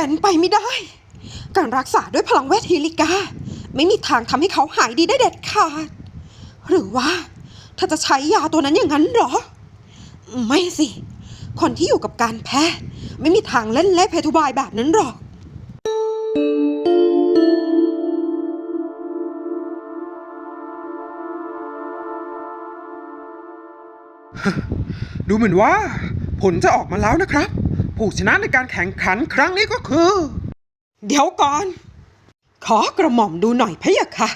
เป็นไปไม่ได้ การรักษาด้วยพลังเวทฮิลิกา ไม่มีทางทำให้เขาหายดีได้เด็ดขาด หรือว่าเธอจะใช้ยาตัวนั้นอย่างนั้นเหรอ ไม่สิ คนที่อยู่กับการแพทย์ไม่มีทางเล่นเล่เพทุบายแบบนั้นหรอกดูเหมือนว่า ผลจะออกมาแล้วนะครับ ผู้ชนะในการแข่งขันครั้งนี้ก็คือ เดี๋ยวก่อน ขอกระหม่อมดูหน่อยพะยะค่ะ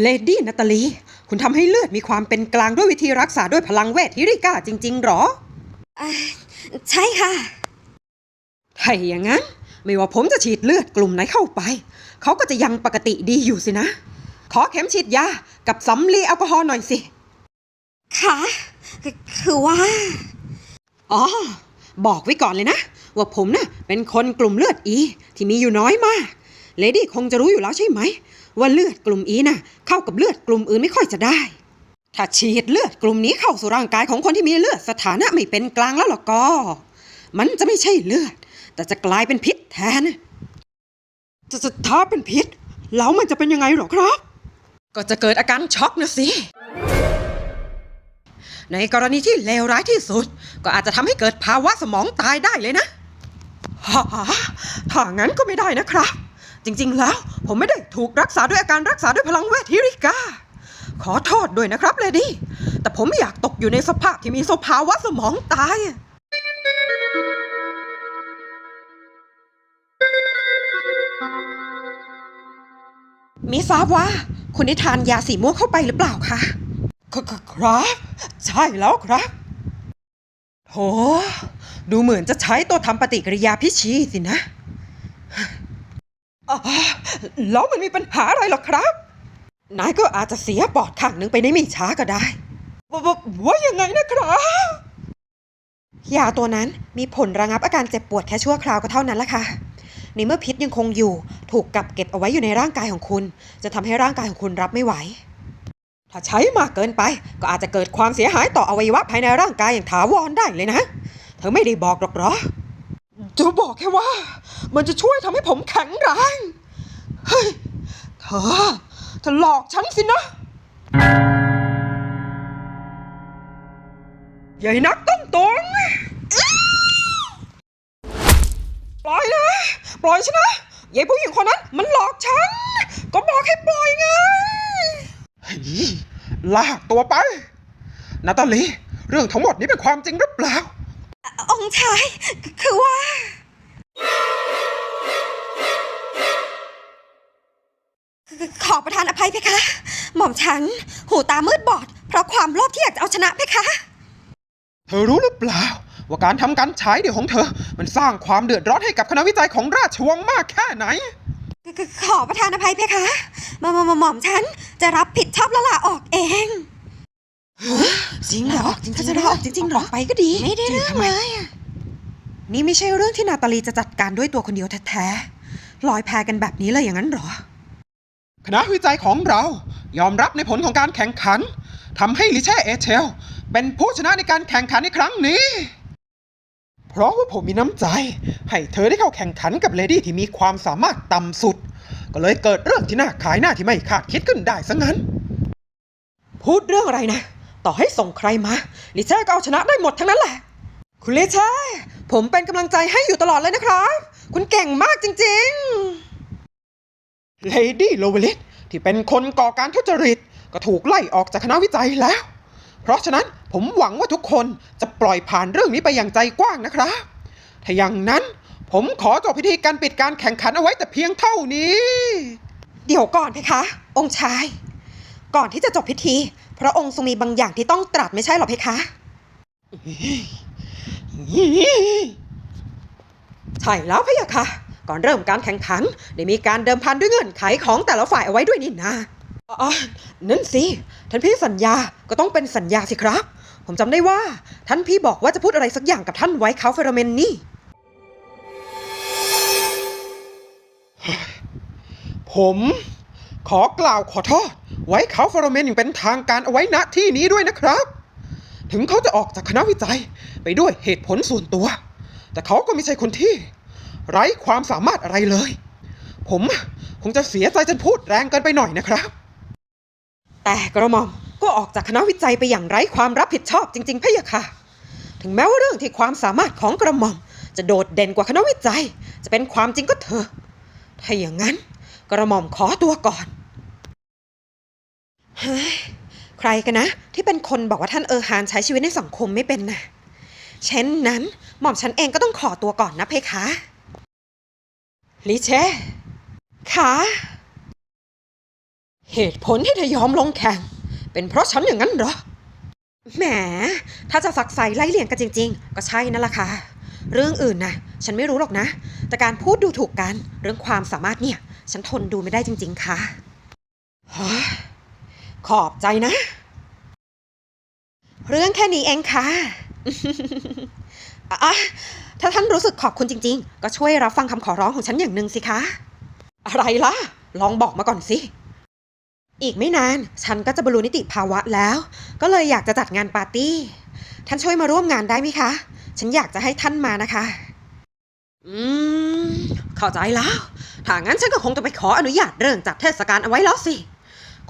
เลดี้นาตาลี คุณทำให้เลือดมีความเป็นกลางด้วยวิธีรักษาด้วยพลังเวทฮิริกาจริง ๆ หรอ ใช่ค่ะถ้าอย่างนั้น ไม่ว่าผมจะฉีดเลือดกลุ่มไหนเข้าไป เขาก็จะยังปกติดีอยู่สินะ ขอเข็มฉีดยากับสำลีแอลกอฮอล์หน่อยสิ ค่ะ คือว่า อ๋อ บอกไว้ก่อนเลยนะ ว่าผมน่ะเป็นคนกลุ่มเลือดอีที่มีอยู่น้อยมาก เลดี้คงจะรู้อยู่แล้วใช่ไหม ว่าเลือดกลุ่มอีน่ะเข้ากับเลือดกลุ่มอื่นไม่ค่อยจะได้ ถ้าฉีดเลือดกลุ่มนี้เข้าสู่ร่างกายของคนที่มีเลือดสถานะไม่เป็นกลางแล้วล่ะก็ มันจะไม่ใช่เลือด แต่จะกลายเป็นพิษแทน จะจะถ้าเป็นพิษ แล้วมันจะเป็นยังไงหรอครับ ก็จะเกิดอาการช็อกนะสิ ในกรณีที่เลวร้ายที่สุด ก็อาจจะทำให้เกิดภาวะสมองตายได้เลยนะฮ่าถ้างั้นก็ไม่ได้นะครับ จริงๆ แล้วผมไม่ได้ถูกรักษาด้วยอาการรักษาด้วยพลังเวทฮิริกา ขอโทษด้วยนะครับเลดี้ แต่ผมไม่อยากตกอยู่ในสภาพที่มีสภาวะสมองตายมิทราบว่า คุณได้ทานยาสีม่วงเข้าไปหรือเปล่าคะ ครับ ใช่แล้วครับโหดูเหมือนจะใช้ตัวทำปฏิกิริยาพิชีสินะแล้วมันมีปัญหาอะไรหรอครับ นายก็อาจจะเสียปอดข้างหนึ่งไปในไม่ช้าก็ได้ววว่ายังไงนะครับยาตัวนั้นมีผลระงับอาการเจ็บปวดแค่ชั่วคราวก็เท่านั้นละค่ะในเมื่อพิษยังคงอยู่ ถูกกักเก็บเอาไว้อยู่ในร่างกายของคุณ จะทำให้ร่างกายของคุณรับไม่ไหว ถ้าใช้มากเกินไปก็อาจจะเกิดความเสียหายต่ออวัยวะภายในร่างกายอย่างถาวรได้เลยนะ เธอไม่ได้บอกหรอกเหรอจะบอกแค่ว่า มันจะช่วยทำให้ผมแข็งแรงเฮ้ยเธอเธอหลอกฉันสินะใหญ่นักต้นตงปล่อยนะ ปล่อยฉันนะยายผู้หญิงคนนั้นมันหลอกฉัน ก็บอกให้ปล่อยไง ลากตัวไป นาตาลี เรื่องทั้งหมดนี้เป็นความจริงหรือเปล่า องค์ชาย คือว่า ขอประทานอภัยเพคะ หม่อมฉัน หูตามืดบอด เพราะความโลภที่อยากจะเอาชนะเพคะ เธอรู้หรือเปล่า ว่าการทำการฉายเดี่ยวของเธอ มันสร้างความเดือดร้อนให้กับคณะวิจัยของราชวงศ์มากแค่ไหน ขอประทานอภัยเพคะหม่อมหม่อมหม่อมฉันจะรับผิดชอบและลาออกเอง จริงเหรอจริงๆถ้าจะได้ออกจริงๆเหรอ ไปก็ดีไม่ได้เรื่องทำไมเลยอะนี่ไม่ใช่เรื่องที่นาตาลีจะจัดการด้วยตัวคนเดียวแท้ๆลอยแพกันแบบนี้เลยอย่างนั้นเหรอ คณะวิจัยของเรายอมรับในผลของการแข่งขันทำให้ลิเช่เอเชล เป็นผู้ชนะในการแข่งขันในครั้งนี้ เพราะว่าผมมีน้ำใจ ให้เธอได้เข้าแข่งขันกับเลดี้ที่มีความสามารถต่ำสุด ก็เลยเกิดเรื่องที่น่าขายหน้าที่ไม่คาดคิดขึ้นได้ซะงั้น พูดเรื่องอะไรนะ ต่อให้ส่งใครมาลิเช่ก็เอาชนะได้หมดทั้งนั้นแหละ คุณลิเช่ผมเป็นกำลังใจให้อยู่ตลอดเลยนะครับ คุณเก่งมากจริงเลดี้โลเวลิสที่เป็นคนก่อการทุจริตก็ถูกไล่ออกจากคณะวิจัยแล้ว เพราะฉะนั้นผมหวังว่าทุกคนจะปล่อยผ่านเรื่องนี้ไปอย่างใจกว้างนะครับถ้าอย่างนั้นผมขอจบพิธีการปิดการแข่งขันเอาไว้แต่เพียงเท่านี้ เดี๋ยวก่อนเพคะ องค์ชาย ก่อนที่จะจบพิธี พระองค์ทรงมีบางอย่างที่ต้องตรัสไม่ใช่หรอเพคะ ใช่แล้วพะยะค่ะ ก่อนเริ่มการแข่งขันได้มีการเดิมพันด้วยเงื่อนไขของแต่ละฝ่ายเอาไว้ด้วยนี่นะ อ๋อนั่นสิ ท่านพี่สัญญาก็ต้องเป็นสัญญาสิครับ ผมจำได้ว่า ท่านพี่บอกว่าจะพูดอะไรสักอย่างกับท่านไว้คาเฟรเมนนี่ ผมขอกล่าวขอโทษไว้เขาเฟอร์เมนอย่างเป็นทางการเอาไว้ณที่นี้ด้วยนะครับ ถึงเขาจะออกจากคณะวิจัยไปด้วยเหตุผลส่วนตัว แต่เขาก็ไม่ใช่คนที่ ไร้ความสามารถอะไรเลย ผมคงจะเสียใจจนพูดแรงเกินไปหน่อยนะครับ แต่กระหม่อมก็ออกจากคณะวิจัยไปอย่างไร้ความรับผิดชอบจริงๆพะยะค่ะ ถึงแม้ว่าเรื่องที่ความสามารถของกระหม่อม จะโดดเด่นกว่าคณะวิจัย จะเป็นความจริงก็เถอะ ถ้าอย่างนั้น กระหม่อมขอตัวก่อนฮ้ยใครกันนะ ที่เป็นคนบอกว่าท่านเออร์ฮานใช้ชีวิตในสังคมไม่เป็นนะเช่นนั้นหม่อมฉันเองก็ต้องขอตัวก่อนนะเพคะลิเช่ค่ะ เหตุผลที่เธอยอมลงแข่ง เป็นเพราะฉันอย่างนั้นเหรอ แหม ถ้าจะสักใส่ไล่เลี่ยงกันจริง ๆ ก็ใช่นั่นแหละค่ะ เรื่องอื่นนะฉันไม่รู้หรอกนะ แต่การพูดดูถูกกันเรื่องความสามารถเนี่ย ฉันทนดูไม่ได้จริง ๆ ค่ะเฮ้ขอบใจนะ เรื่องแค่นี้เองค่ะอะถ้าท่านรู้สึกขอบคุณจริง ๆ ก็ช่วยรับฟังคำขอร้องของฉันอย่างหนึ่งสิคะ อะไรล่ะ ลองบอกมาก่อนสิ อีกไม่นาน ฉันก็จะบรรลุนิติภาวะแล้ว ก็เลยอยากจะจัดงานปาร์ตี้ ท่านช่วยมาร่วมงานได้ไหมคะ ฉันอยากจะให้ท่านมานะคะ อืม เข้าใจแล้ว ถ้างั้นฉันก็คงจะไปขออนุญาตเรื่องจัดเทศกาลเอาไว้แล้วสิ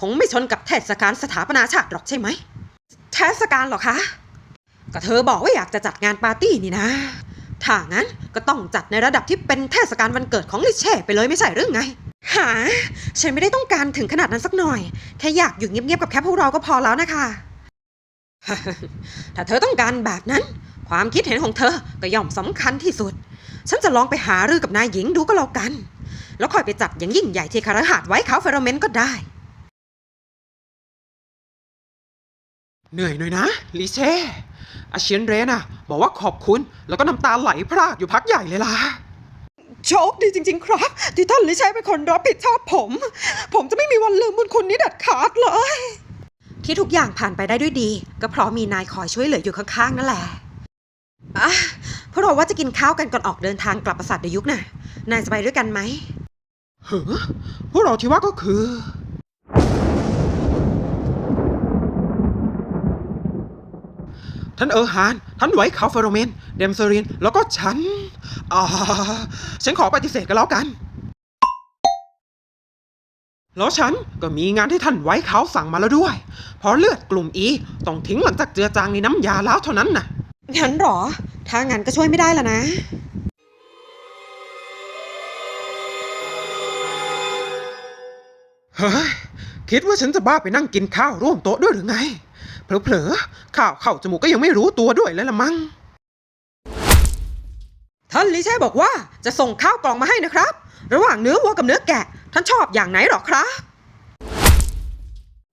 คงไม่ชนกับเทศกาลสถาปนาชาติหรอกใช่ไหม เทศกาลหรอคะ ก็เธอบอกว่าอยากจะจัดงานปาร์ตี้นี่นะถ้างั้นก็ต้องจัดในระดับที่เป็นเทศกาลวันเกิดของลิเช่ไปเลยไม่ใช่หรือไง หา ฉันไม่ได้ต้องการถึงขนาดนั้นสักหน่อย แค่อยากอยู่เงียบๆกับแค่พวกเราก็พอแล้วนะคะ ถ้าเธอต้องการแบบนั้น ความคิดเห็นของเธอก็ย่อมสำคัญที่สุด ฉันจะลองไปหารือกับนายหญิงดูก็แล้วกัน แล้วค่อยไปจัดอย่างยิ่งใหญ่ที่คาราหาดไว้เขาเฟโรเมนก็ได้ เหนื่อยหน่อยนะลิเช่อาเชียนเรนอะบอกว่าขอบคุณแล้วก็น้ำตาไหลพรากอยู่พักใหญ่เลยล่ะ โชคดีจริง ๆ ครับ ที่ท่านลิชัยเป็นคนรับผิดชอบผม ผมจะไม่มีวันลืมบุญคุณนี้เด็ดขาดเลย ที่ทุกอย่างผ่านไปได้ด้วยดี ก็เพราะมีนายคอยช่วยเหลืออยู่ข้างๆนั่นแหละอะพวกเราว่าจะกินข้าวกันก่อนออกเดินทางกลับปราสาทเดยุกน่ะนายจะไปด้วยกันไหมเฮ้อพวกเราที่ว่าก็คือ ท่านเออร์ฮาน ท่านไว้คาเฟโรเมน เดมเซอริน แล้วก็ฉัน อ่าฉันขอปฏิเสธกันแล้วกัน แล้วฉันก็มีงานที่ท่านไว้เขาสั่งมาแล้วด้วย เพราะเลือดกลุ่มอีต้องทิ้งหลังจากเจือจางในน้ำยาแล้วเท่านั้นน่ะ งั้นเหรอ ถ้างั้นก็ช่วยไม่ได้แล้วนะเฮ้ยคิดว่าฉันจะบ้าไปนั่งกินข้าวร่วมโต๊ะด้วยหรือไง เผลอๆ ข้าวเข้าจมูกก็ยังไม่รู้ตัวด้วยแล้วละมั้ง ท่านลิเชัยบอกว่าจะส่งข้าวกล่องมาให้นะครับ ระหว่างเนื้อวัวกับเนื้อแกะ ท่านชอบอย่างไหนหรอครับ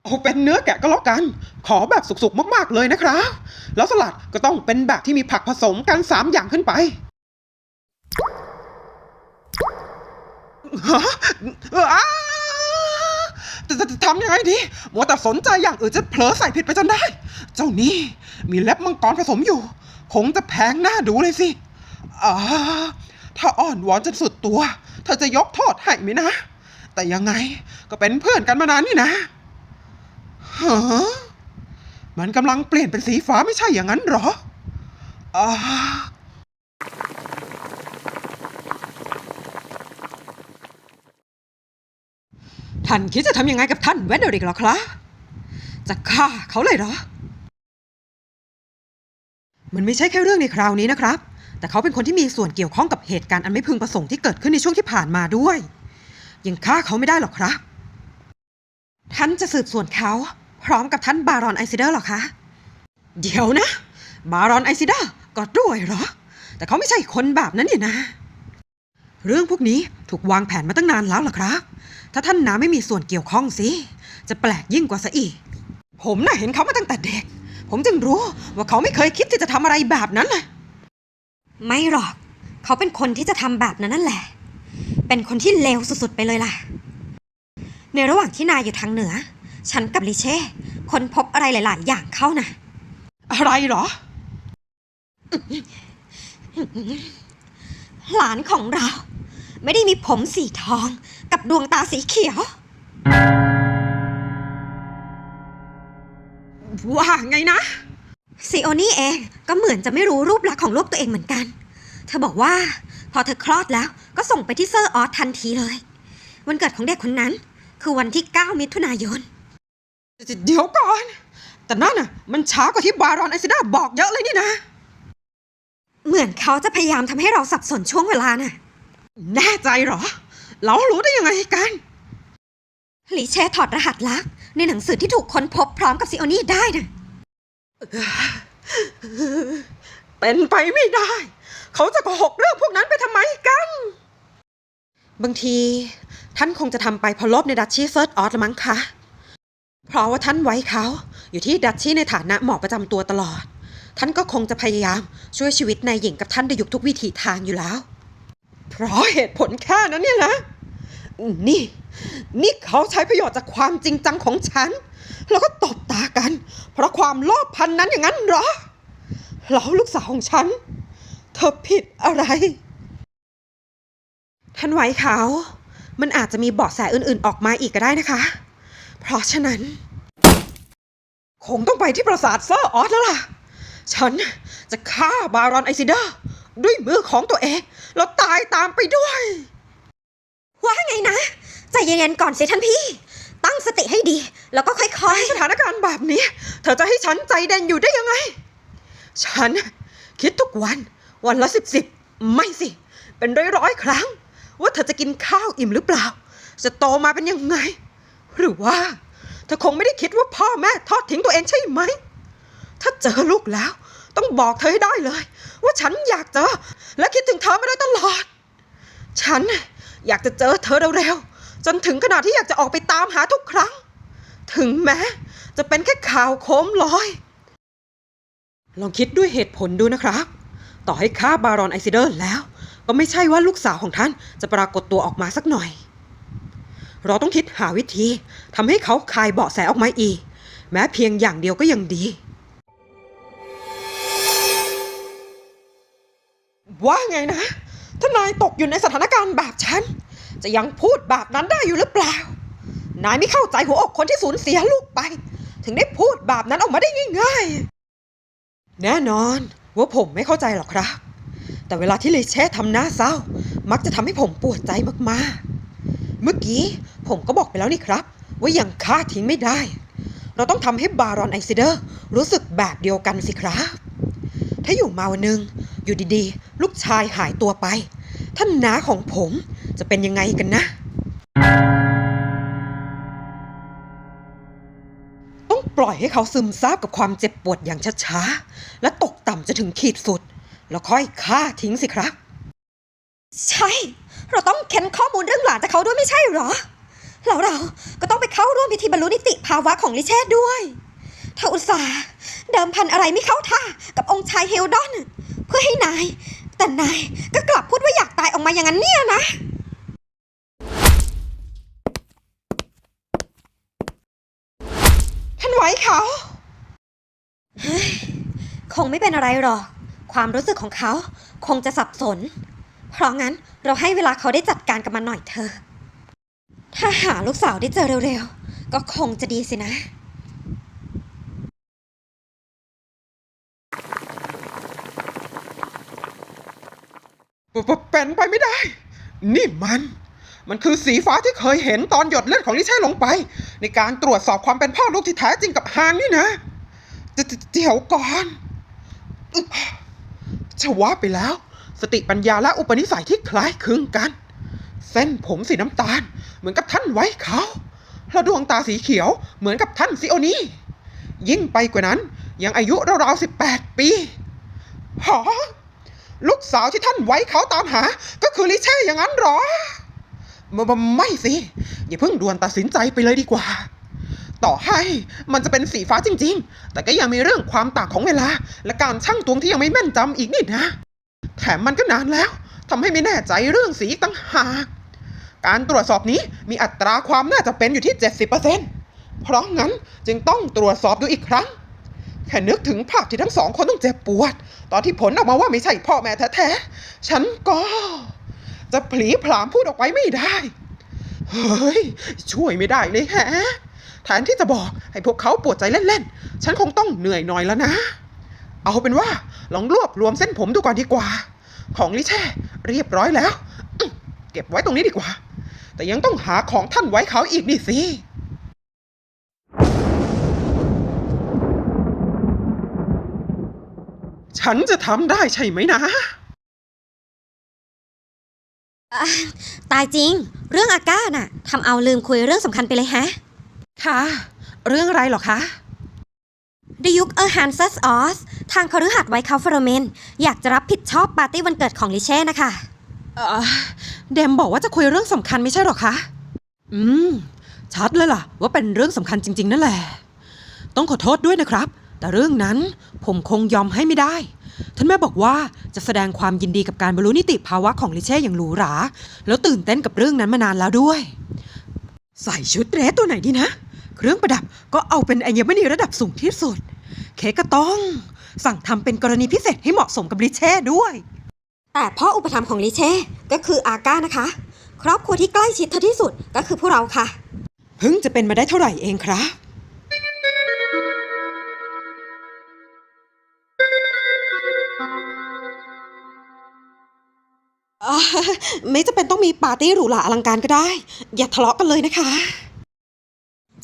เอาเป็นเนื้อแกะก็แล้วกัน ขอแบบสุกๆมากๆเลยนะครับ แล้วสลัดก็ต้องเป็นแบบที่มีผักผสมกันสามอย่างขึ้นไปฮะอ้าจะจะจะทำยังไงดีมัวแต่สนใจอย่างอื่นจะเผลอใส่ผิดไปจนได้ เจ้านี่มีเล็บมังกรผสมอยู่ คงจะแพงหน้าดูเลยสิ อ่าถ้าอ้อนวอนจนสุดตัว เธอจะยกโทษให้ไหมนะ แต่ยังไงก็เป็นเพื่อนกันมานานนี่นะฮะมันกำลังเปลี่ยนเป็นสีฟ้าไม่ใช่อย่างนั้นหรออ่าท่านคิดจะทำยังไงกับท่านเวดเดอริกหรอครับจะฆ่าเขาเลยเหรอ มันไม่ใช่แค่เรื่องในคราวนี้นะครับ แต่เขาเป็นคนที่มีส่วนเกี่ยวข้องกับเหตุการณ์อันไม่พึงประสงค์ที่เกิดขึ้นในช่วงที่ผ่านมาด้วย ยังฆ่าเขาไม่ได้หรอกครับ ท่านจะสืบสวนเขาพร้อมกับท่านบารอนไอซิเดอร์หรอคะ เดี๋ยวนะ บารอนไอซิเดอร์ก็ด้วยเหรอ แต่เขาไม่ใช่คนแบบนั้นนี่นะ เรื่องพวกนี้ถูกวางแผนมาตั้งนานแล้วหรอครับ ถ้าท่านนาไม่มีส่วนเกี่ยวข้องสิ จะแปลกยิ่งกว่าซะอีก ผมน่ะเห็นเขามาตั้งแต่เด็ก ผมจึงรู้ว่าเขาไม่เคยคิดที่จะทำอะไรแบบนั้นเลย ไม่หรอก เขาเป็นคนที่จะทำแบบนั้นนั่นแหละ เป็นคนที่เลวสุดๆไปเลยล่ะ ในระหว่างที่นายอยู่ทางเหนือ ฉันกับลิเช่ค้นพบอะไรหลาย ๆ อย่างเข้านะอะไรเหรอ หลานของเรา ไม่ได้มีผมสีทองกับดวงตาสีเขียว ว่าไงนะ ซีโอนี่เองก็เหมือนจะไม่รู้รูปลักษณ์ของลูกตัวเองเหมือนกัน เธอบอกว่า พอเธอคลอดแล้วก็ส่งไปที่เซอร์ออสทันทีเลย วันเกิดของเด็กคนนั้น คือวันที่ 9 มิถุนายน เดี๋ยวก่อน แต่นั่นน่ะ มันช้ากว่าที่บารอนไอซิดาบอกเยอะเลยนี่นะ เหมือนเขาจะพยายามทำให้เราสับสนช่วงเวลาน่ะ แน่ใจเหรอ เรารู้ได้ยังไงกันลิเช่ถอดรหัสลับในหนังสือที่ถูกค้นพบพร้อมกับซีโอนี่ได้น่ะ เป็นไปไม่ได้ เขาจะโกหกเรื่องพวกนั้นไปทำไมกัน บางที ท่านคงจะทำไปเพราะลภในดัชชี่เฟิร์สออสละมั้งคะ เพราะว่าท่านไว้เขาอยู่ที่ดัชชี่ในฐานะหมอประจำตัวตลอด ท่านก็คงจะพยายามช่วยชีวิตนายหญิงกับท่านด้วยยุคทุกวิถีทางอยู่แล้ว เพราะเหตุผลแค่นั้นเนี่ยนะ นี่ นี่เขาใช้ประโยชน์จากความจริงจังของฉัน แล้วก็ตบตากัน เพราะความโลภพันนั้นอย่างนั้นเหรอแล้วลูกสาวของฉัน เธอผิดอะไร ท่านไว้เขามันอาจจะมีเบาะแสอื่นๆออกมาอีกก็ได้นะคะ เพราะฉะนั้น คงต้องไปที่ปราสาทเซอร์ออสแล้วล่ะ ฉันจะฆ่าบารอนไอซิเดอร์ด้วยมือของตัวเอง แล้วตายตามไปด้วย ว่าไงนะ ใจเย็นๆก่อนสิท่านพี่ ตั้งสติให้ดี แล้วก็ค่อยสถานการณ์แบบนี้ เธอจะให้ฉันใจเด่นอยู่ได้ยังไง ฉันคิดทุกวัน วันละสิบสิบไม่สิ เป็นร้อยร้อยๆครั้ง ว่าเธอจะกินข้าวอิ่มหรือเปล่า จะโตมาเป็นยังไง หรือว่า เธอคงไม่ได้คิดว่าพ่อแม่ทอดทิ้งตัวเองใช่ไหม ถ้าเจอลูกแล้ว ต้องบอกเธอให้ได้เลย ว่าฉันอยากเจอ และคิดถึงเธอมาโดยตลอด ฉันอยากจะเจอเธอเร็วๆ จนถึงขนาดที่อยากจะออกไปตามหาทุกครั้ง ถึงแม้จะเป็นแค่ข่าวโคมลอย ลองคิดด้วยเหตุผลดูนะครับ ต่อให้ฆ่าบารอนไอซิเดอร์แล้ว ก็ไม่ใช่ว่าลูกสาวของท่านจะปรากฏตัวออกมาสักหน่อย เราต้องคิดหาวิธีทำให้เขาคลายเบาะแสออกมาอีก แม้เพียงอย่างเดียวก็ยังดีว่าไงนะ ถ้านายตกอยู่ในสถานการณ์แบบฉัน จะยังพูดแบบนั้นได้อยู่หรือเปล่า นายไม่เข้าใจหัวอกคนที่สูญเสียลูกไป ถึงได้พูดแบบนั้นออกมาได้ง่ายๆ แน่นอนว่าผมไม่เข้าใจหรอกครับ แต่เวลาที่ลิเช่ทำหน้าเศร้า มักจะทำให้ผมปวดใจมากๆ เมื่อกี้ผมก็บอกไปแล้วนี่ครับ ว่ายังฆ่าทิ้งไม่ได้ เราต้องทำให้บารอนไอซิเดอร์รู้สึกแบบเดียวกันสิครับ ถ้าอยู่มาวันหนึ่งอยู่ดีๆ ลูกชายหายตัวไป ท่านน้าของผม จะเป็นยังไงกันนะ ต้องปล่อยให้เขาซึมซาบกับความเจ็บปวดอย่างช้าๆ และตกต่ำจะถึงขีดสุด แล้วค่อยฆ่าทิ้งสิครับ ใช่ เราต้องเค้นข้อมูลเรื่องหลานจากเขาด้วยไม่ใช่เหรอ แล้วเราก็ต้องไปเข้าร่วมพิธีบรรลุนิติภาวะของลิเช่ด้วยถ้าอุตส่าห์เดิมพันอะไรไม่เข้าท่ากับองค์ชายเฮลดอน เพื่อให้นาย แต่นายก็กลับพูดว่าอยากตายออกมาอย่างนั้นเนี่ยนะ ท่านไว้เขาคงไม่เป็นอะไรหรอก ความรู้สึกของเขา คงจะสับสน เพราะงั้นเราให้เวลาเขาได้จัดการกับมันหน่อยเถอะ ถ้าหาลูกสาวได้เจอเร็วๆ ก็คงจะดีสินะปปเป็นไปไม่ได้ นี่มัน มันคือสีฟ้าที่เคยเห็นตอนหยดเลือดของลิเช่ลงไป ในการตรวจสอบความเป็นพ่อลูกที่แท้จริงกับฮานนี่นะเดี๋ยวก่อนจะว่าไปแล้ว สติปัญญาและอุปนิสัยที่คล้ายคลึงกัน เส้นผมสีน้ำตาล เหมือนกับท่านไว้เขาแล้วดวงตาสีเขียวเหมือนกับท่านซิโอนียิ่งไปกว่านั้นยังอายุราวๆสิบแปดปีหอลูกสาวที่ท่านไว้เขาตามหา ก็คือลิเช่อย่างนั้นหรอ ไมไมไม่สิ อย่าเพิ่งด่วนตัดสินใจไปเลยดีกว่า ต่อให้มันจะเป็นสีฟ้าจริง ๆ แต่ก็ยังมีเรื่องความต่างของเวลา และการชั่งตวงที่ยังไม่แม่นจำอีกนี่นะแถมมันก็นานแล้วทำให้ไม่แน่ใจเรื่องสีตั้งหากการตรวจสอบนี้มีอัตราความน่าจะเป็นอยู่ที่ 70%เพราะงั้นจึงต้องตรวจสอบดูอีกครั้ง แค่นึกถึงภาพที่ทั้งสองคนต้องเจ็บปวด ตอนที่ผลออกมาว่าไม่ใช่พ่อแม่แท้ๆ ฉันก็ จะผลีผลามพูดออกไปไม่ได้ เฮ้ย ช่วยไม่ได้เลยแฮะ แทนที่จะบอกให้พวกเขาปวดใจเล่นๆ ฉันคงต้องเหนื่อยหน่อยแล้วนะ เอาเป็นว่าลองรวบรวมเส้นผมดูก่อนดีกว่า ของลิเช่เรียบร้อยแล้ว เก็บไว้ตรงนี้ดีกว่า แต่ยังต้องหาของท่านไว้เขาอีกนี่สิฉันจะทำได้ใช่ไหมนะ ตายจริง เรื่องอาก้าน่ะทำเอาลืมคุยเรื่องสำคัญไปเลยฮะ ค่ะ เรื่องอะไรเหรอคะดยุคเออร์ฮันซัสออส ทางคฤหัสถ์ไวท์คาฟเฟอร์เมน อยากจะรับผิดชอบปาร์ตี้วันเกิดของลิเช่นะคะ เอ่อเดมบอกว่าจะคุยเรื่องสำคัญไม่ใช่หรอคะ อืม ชัดเลยล่ะ ว่าเป็นเรื่องสำคัญจริง ๆ นั่นแหละ ต้องขอโทษด้วยนะครับ แต่เรื่องนั้นผมคงยอมให้ไม่ได้ ท่านแม่บอกว่าจะแสดงความยินดีกับการบรรลุนิติภาวะของลิเช่อย่างหรูหรา แล้วตื่นเต้นกับเรื่องนั้นมานานแล้วด้วย ใส่ชุดเดรสตัวไหนดีนะ เครื่องประดับก็เอาเป็นอัญมณีระดับสูงที่สุด เค้กก็ต้อง สั่งทำเป็นกรณีพิเศษให้เหมาะสมกับลิเช่ด้วย แต่พ่ออุปถัมภ์ของลิเช่ก็คืออาก้านะคะ ครอบครัวที่ใกล้ชิดเธอที่สุดก็คือพวกเราค่ะ เพิ่งจะเป็นมาได้เท่าไหร่เองครับ ไม่จะเป็นต้องมีปาร์ตี้หรูหราอลังการก็ได้ อย่าทะเลาะกันเลยนะคะ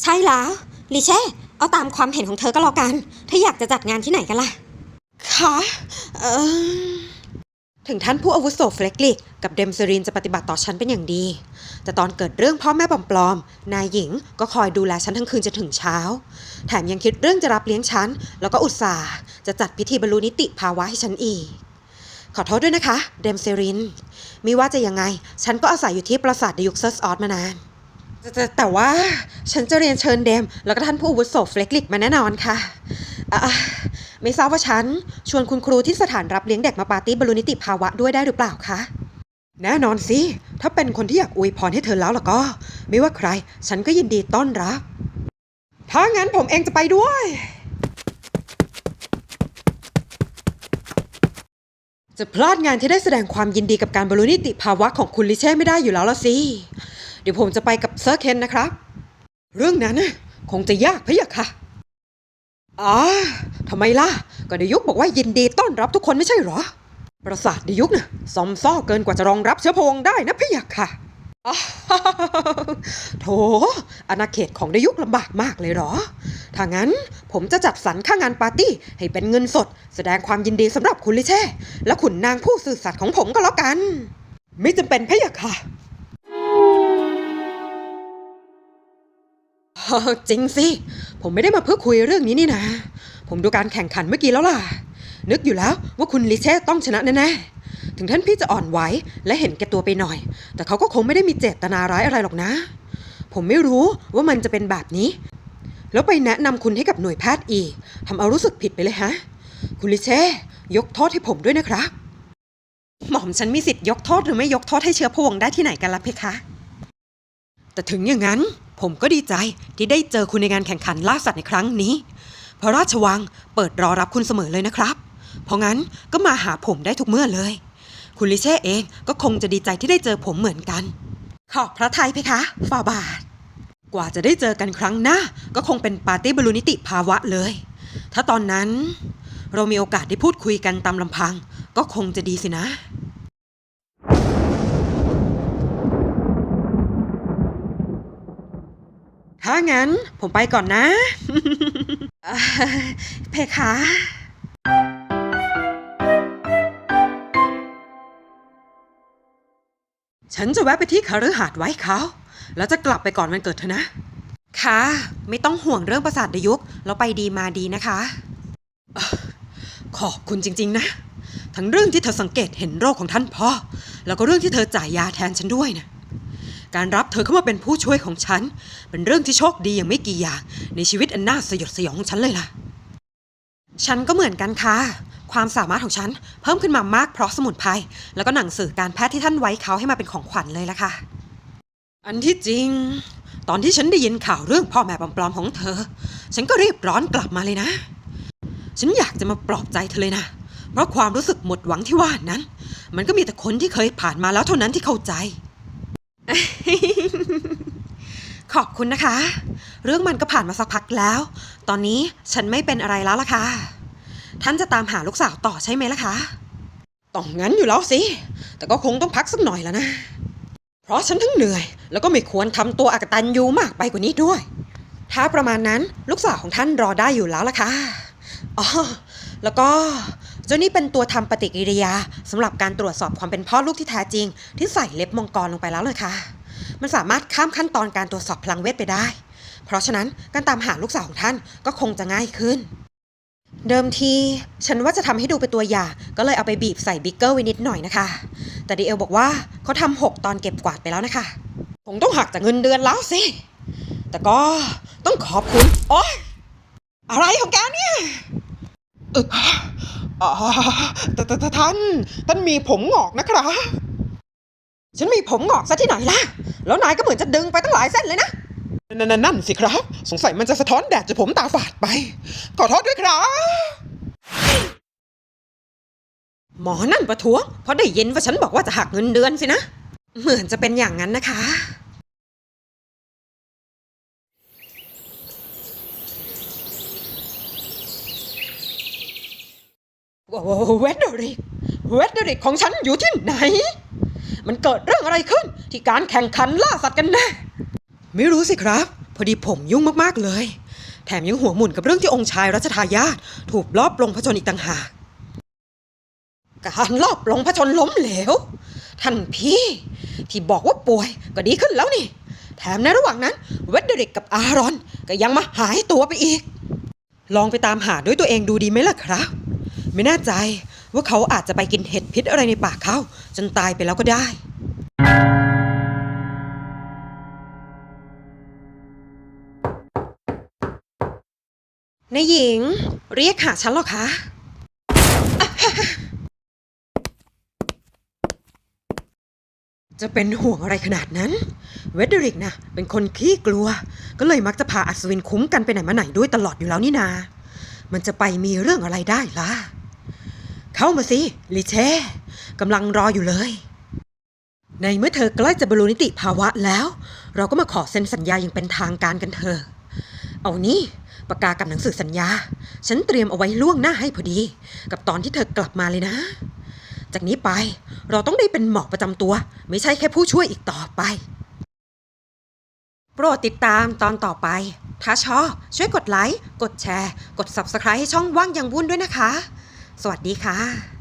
ใช่แล้วลิเช่ เอาตามความเห็นของเธอก็แล้วกัน ถ้าอยากจะจัดงานที่ไหนกันล่ะ คะเออถึงท่านผู้อาวุโสเฟล็กลิก กับเดมซรินจะปฏิบัติต่อฉันเป็นอย่างดี แต่ตอนเกิดเรื่องพ่อแม่ปลอมๆ นายหญิงก็คอยดูแลฉันทั้งคืนจนถึงเช้า แถมยังคิดเรื่องจะรับเลี้ยงฉัน แล้วก็อุตส่าห์จะจัดพิธีบรรลุนิติภาวะให้ฉันอีก ขอโทษด้วยนะคะ เดมเซรินไม่ว่าจะยังไง ฉันก็อาศัยอยู่ที่ปราสาทในยุคเซอร์สออสมานานแตแต่แต่ว่าฉันจะเรียนเชิญเดม แล้วก็ท่านผู้อาวุโสเฟล็กลิกมาแน่นอนค่ะอะไม่ทราบว่าฉันชวนคุณครูที่สถานรับเลี้ยงเด็กมาปาร์ตี้บรรลุนิติภาวะด้วยได้หรือเปล่าคะแน่นอนสิ ถ้าเป็นคนที่อยากอวยพรให้เธอแล้วล่ะก็ ไม่ว่าใคร ฉันก็ยินดีต้อนรับ ถ้างั้นผมเองจะไปด้วย จะพลาดงานที่ได้แสดงความยินดีกับการบรรลุนิติภาวะของคุณลิเช่ไม่ได้อยู่แล้วละสิ เดี๋ยวผมจะไปกับเซอร์เคนนะครับ เรื่องนั้นคงจะยากพะยะค่ะอ๋อทำไมล่ะ ก็เดยุกบอกว่ายินดีต้อนรับทุกคนไม่ใช่เหรอ ประสาทเดยุกน่ะซอมซ่อเกินกว่าจะรองรับเชื้อพลิงได้นะพะยะค่ะ โถอาณาเขตของเดยุกลำบากมากเลยเหรอ ถ้างั้นผมจะจัดสรรค่างานปาร์ตี้ ให้เป็นเงินสด แสดงความยินดีสำหรับคุณลิเช่ และขุนนางผู้สื่อสัตย์ของผมก็แล้วกัน ไม่จำเป็นพะยะค่ะ จริงสิ ผมไม่ได้มาเพื่อคุยเรื่องนี้นี่นะ ผมดูการแข่งขันเมื่อกี้แล้วล่ะ นึกอยู่แล้วว่าคุณลิเช่ต้องชนะแน่ๆ ถึงท่านพี่จะอ่อนไหวและเห็นแก่ตัวไปหน่อย แต่เขาก็คงไม่ได้มีเจตนาร้ายอะไรหรอกนะ ผมไม่รู้ว่ามันจะเป็นแบบนี้ แล้วไปแนะนำคุณให้กับหน่วยแพทย์อีกทำเอารู้สึกผิดไปเลยฮะ คุณลิเช่ ยกโทษให้ผมด้วยนะครับ หม่อมฉันมีสิทธิ์ยกโทษหรือไม่ยกโทษให้เชื้อพวงได้ที่ไหนกันล่ะเพคะ แต่ถึงอย่างนั้นผมก็ดีใจที่ได้เจอคุณในงานแข่งขันล่าสัตว์ในครั้งนี้ พระราชวังเปิดรอรับคุณเสมอเลยนะครับ เพราะงั้นก็มาหาผมได้ทุกเมื่อเลย คุณลิเช่เองก็คงจะดีใจที่ได้เจอผมเหมือนกัน ขอบพระทัยเพคะฟาบาท กว่าจะได้เจอกันครั้งหน้า ก็คงเป็นปาร์ตี้บรรลุนิติภาวะเลย ถ้าตอนนั้น เรามีโอกาสได้พูดคุยกันตามลำพัง ก็คงจะดีสินะถ้างั้นผมไปก่อนนะเอ่อเพคะ ฉันจะแวะไปที่คฤหาสน์ไว้เขา แล้วจะกลับไปก่อนวันเกิดเธอนะ ค่ะ ไม่ต้องห่วงเรื่องประสาทในยุคเราไปดีมาดีนะคะเอ่อขอบคุณจริง ๆ นะ ทั้งเรื่องที่เธอสังเกตเห็นโรคของท่านพ่อ แล้วก็เรื่องที่เธอจ่ายยาแทนฉันด้วยนะการรับเธอเข้ามาเป็นผู้ช่วยของฉัน เป็นเรื่องที่โชคดีอย่างไม่กี่อย่างในชีวิตอันน่าสยดสยองของฉันเลยล่ะ ฉันก็เหมือนกันค่ะ ความสามารถของฉันเพิ่มขึ้นมามากเพราะสมุนไพรแล้วก็หนังสือการแพทย์ที่ท่านไว้เขาให้มาเป็นของขวัญเลยล่ะค่ะ อันที่จริง ตอนที่ฉันได้ยินข่าวเรื่องพ่อแม่ปลอมๆของเธอ ฉันก็รีบร้อนกลับมาเลยนะ ฉันอยากจะมาปลอบใจเธอเลยนะ เพราะความรู้สึกหมดหวังที่ว่านั้น มันก็มีแต่คนที่เคยผ่านมาแล้วเท่านั้นที่เข้าใจ ขอบคุณนะคะ เรื่องมันก็ผ่านมาสักพักแล้ว ตอนนี้ฉันไม่เป็นอะไรแล้วล่ะค่ะ ท่านจะตามหาลูกสาวต่อใช่ไหมล่ะคะต้องงั้นอยู่แล้วสิ แต่ก็คงต้องพักสักหน่อยแล้วนะ เพราะฉันทั้งเหนื่อย แล้วก็ไม่ควรทำตัวอักตันยูมากไปกว่านี้ด้วย ถ้าประมาณนั้นลูกสาวของท่านรอได้อยู่แล้วล่ะค่ะ อ๋อ แล้วก็เจ้านี่เป็นตัวทำปฏิกิริยาสำหรับการตรวจสอบความเป็นพ่อลูกที่แท้จริง ที่ใส่เล็บมังกรลงไปแล้วเลยค่ะ มันสามารถข้ามขั้นตอนการตรวจสอบพลังเวทไปได้ เพราะฉะนั้นการตามหาลูกสาวของท่านก็คงจะง่ายขึ้น เดิมทีฉันว่าจะทำให้ดูเป็นตัวอย่าง ก็เลยเอาไปบีบใส่บิ๊กเกอร์ไว้นิดหน่อยนะคะ แต่ดีเอลบอกว่าเขาทำหกตอนเก็บกวาดไปแล้วนะคะคงต้องหักจากเงินเดือนแล้วสิ แต่ก็ต้องขอบคุณโอ๊ยอะไรของแกเนี่ยเอออ่าแต่แต่แต่ท่านท่านมีผมงอกนะครับ ฉันมีผมงอกซะที่ไหนล่ะ แล้วนายก็เหมือนจะดึงไปตั้งหลายเส้นเลยนะ นั่นนั่นสิครับ สงสัยมันจะสะท้อนแดดจนผมตาฝาดไป ขอโทษด้วยครับ หมอนั่นประท้วงเพราะได้ยินว่าฉันบอกว่าจะหักเงินเดือนสินะ เหมือนจะเป็นอย่างนั้นนะคะ ว้าวเวดเดริกเวดเดริกของฉันอยู่ที่ไหน มันเกิดเรื่องอะไรขึ้น ที่การแข่งขันล่าสัตว์กันแน่ ไม่รู้สิครับ พอดีผมยุ่งมากๆเลย แถมยังหัวหมุนกับเรื่องที่องค์ชายรัชทายาทถูกลอบลงพระชนอีกต่างหาก การลอบลงพระชนล้มเหลว ท่านพี่ ที่บอกว่าป่วยก็ดีขึ้นแล้วนี่ แถมในระหว่างนั้น เวดเดริกกับอารอน ก็ยังมาหายตัวไปอีก ลองไปตามหาด้วยตัวเองดูดีไหมล่ะครับ ไม่แน่ใจว่าเขาอาจจะไปกินเห็ดพิษอะไรในปากเขาจนตายไปแล้วก็ได้ นายหญิง เรียกหาฉันหรอคะ จะเป็นห่วงอะไรขนาดนั้น เวดเดริกนะเป็นคนขี้กลัว ก็เลยมักจะพาอัศวินคุ้มกันไปไหนมาไหนด้วยตลอดอยู่แล้วนี่นา มันจะไปมีเรื่องอะไรได้ล่ะ เข้ามาสิลิเช่กำลังรออยู่เลย ในเมื่อเธอใกล้จะบรรลุนิติภาวะแล้ว เราก็มาขอเซ็นสัญญาอย่างเป็นทางการกันเถอะเอานี่ ปากกากับหนังสือสัญญา ฉันเตรียมเอาไว้ล่วงหน้าให้พอดี กับตอนที่เธอกลับมาเลยนะ จากนี้ไปเราต้องได้เป็นหมอประจำตัว ไม่ใช่แค่ผู้ช่วยอีกต่อไป โปรดติดตามตอนต่อไป ถ้าชอบช่วยกดไลค์ กดแชร์ กด Subscribe ให้ช่องว่างยังวุ่นด้วยนะคะ สวัสดีค่ะ